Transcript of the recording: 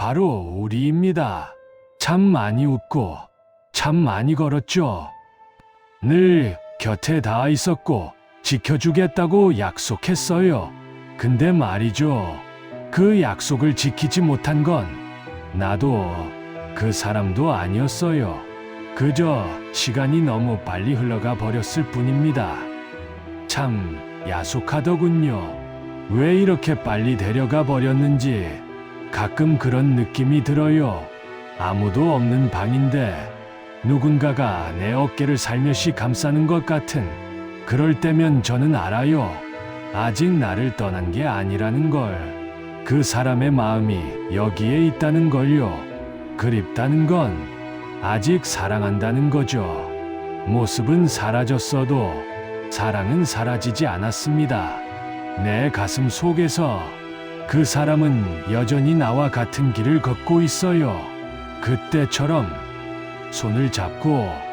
바로 우리입니다. 참 많이 웃고 참 많이 걸었죠. 늘 곁에 닿아 있었고 지켜주겠다고 약속했어요. 근데 말이죠. 그 약속을 지키지 못한 건 나도 그 사람도 아니었어요. 그저 시간이 너무 빨리 흘러가 버렸을 뿐입니다. 참 야속하더군요. 왜 이렇게 빨리 데려가 버렸는지 가끔 그런 느낌이 들어요. 아무도 없는 방인데 누군가가 내 어깨를 살며시 감싸는 것 같은 그럴 때면 저는 알아요. 아직 나를 떠난 게 아니라는 걸. 그 사람의 마음이 여기에 있다는 걸요. 그립다는 건 아직 사랑한다는 거죠. 모습은 사라졌어도 사랑은 사라지지 않았습니다. 내 가슴 속에서 그 사람은 여전히 나와 같은 길을 걷고 있어요. 그때처럼 손을 잡고